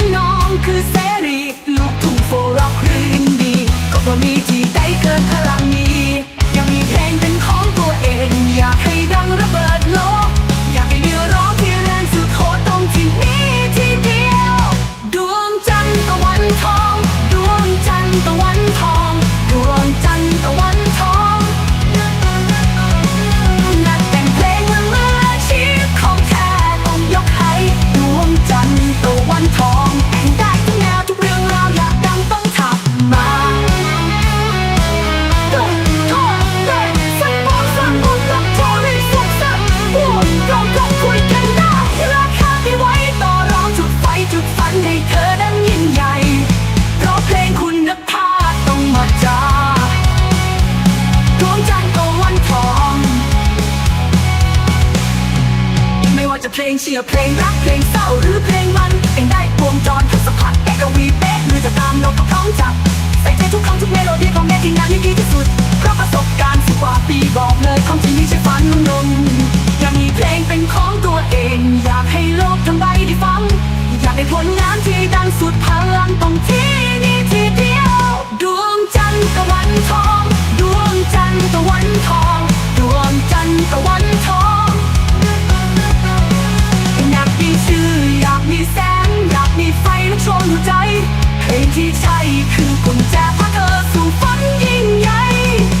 ำนองคือเสรีลูกทุ่โฟร็อกรื่นดี ก็พอมีที่ได้เกินพลังนี้ ยังมีเพลงเป็นของตัวเอง อยากให้ดังระเบิดโลก อยากให้เดีร้องที่แรงสุดโหตรงที่นี้ที่เดียว ดวงจันทร์ตะวันทอง ดวงจันทร์ พลงเชียร์เพลงรักเพลงเศร้าหรือเพลงมันเองได้วงจรทุกสัมผัสแกกวีเป๊ะหรือจะตามโน้ตก็พร้องจับใส่ใจทุกคำทุกเมโลดี้ของแม่ที่งานนี้ดีที่สุดเพราะประสบการณ์สิบกว่าปีบอกเลยความจริงไม่ใช่ฝัน สู่ใจ ให้ที่ใช่คือกุญแจพาเธอสู่ฝันยิ่งใหญ่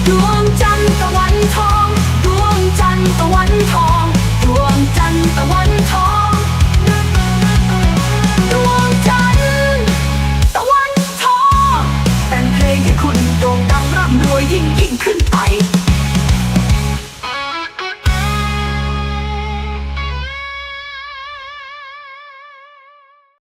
ดวงจันทร์ตะวันทอง ดวงจันทร์ตะวันทอง ดวงจันทร์ตะวันทองเพลงให้คุณด่งดังร่วยยิ่งยิ่งขึ้น